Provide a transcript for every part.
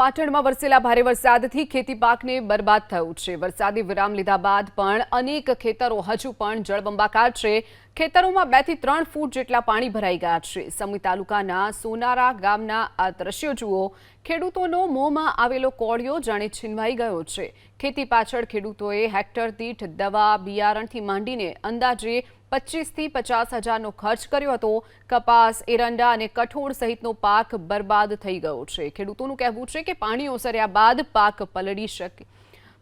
પાટણમાં વરસેલા ભારે વરસાદથી ખેતી પાકને બરબાદ થયું છે. વરસાદી વિરામ લીધા બાદ પણ અનેક ખેતરો હજુ પણ જળબંબાકાર છે. ખેતરોમાં બેથી ત્રણ ફૂટ જેટલા પાણી ભરાઈ ગયા છે. સમી તાલુકાના સોનારા ગામના આ દ્રશ્યો જુઓ. ખેડૂતોનો મોંમાં આવેલો કોળિયો જાણે છીનવાઈ ગયો છે. ખેતી પાછળ ખેડૂતોએ હેક્ટર દીઠ દવા, બિયારણથી માંડીને અંદાજે પચીસથી પચાસ હજારનો ખર્ચ કર્યો હતો. કપાસ, એરંડા અને કઠોળ સહિતનો પાક બરબાદ થઈ ગયો છે. ખેડૂતોનું કહેવું છે કે પાણી ઓસર્યા બાદ પાક પલળી શકે,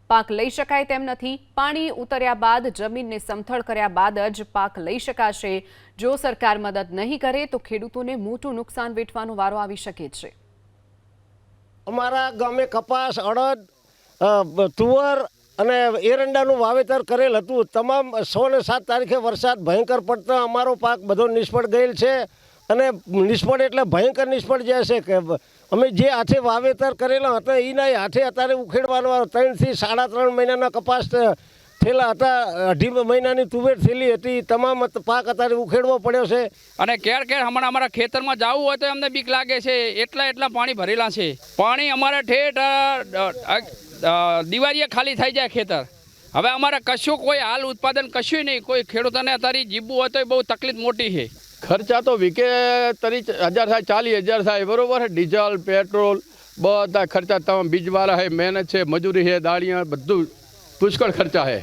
પાક લઈ શકાય તેમ નથી. પાણી ઉતર્યા બાદ જમીનને સમથળ કર્યા બાદ જ પાક લઈ શકાશે. જો સરકાર મદદ નહીં કરે તો ખેડૂતોને મોટું નુકસાન વેઠવાનો વારો આવી શકે છે. અમારા ગામે કપાસ, અડદ તુવર અને એરંડાનું વાવેતર કરેલ હતું. તમામ સો ને સાત તારીખે વરસાદ ભયંકર પડતા. અમારો પાક બધો નિષ્ફળ ગયેલ છે. અને નિષ્ફળ એટલે ભયંકર નિષ્ફળ જાય છે કે અમે જે હાથે વાવેતર કરેલા હતા એના હાથે અત્યારે ઉખેડવાનો ત્રણથી સાડા ત્રણ મહિનાના કપાસ થયેલા હતા. અઢી મહિનાની તુવેર થયેલી હતી. તમામ પાક અત્યારે ઉખેડવો પડ્યો છે. અને કેર કેર હમણાં અમારા ખેતરમાં જવું હોય તો અમને બીક લાગે છે. એટલા એટલા પાણી ભરેલા છે. પાણી અમારા ઠેઠ દિવાળીએ ખાલી થઈ જાય ખેતર. હવે અમારે કશું કોઈ હાલ ઉત્પાદન કશું નહીં. કોઈ ખેડૂતોને અત્યારે જીવવું હોય તો બહુ તકલીફ મોટી છે. ખર્ચા તો વીકે તરી હજાર થાય, ચાલીસ હજાર થાય, બરાબર ડીઝલ, પેટ્રોલ, બધા ખર્ચા તમામ બીજવાળા છે, મહેનત છે, મજૂરી છે, દાળિયા, બધું પુષ્કળ ખર્ચા છે.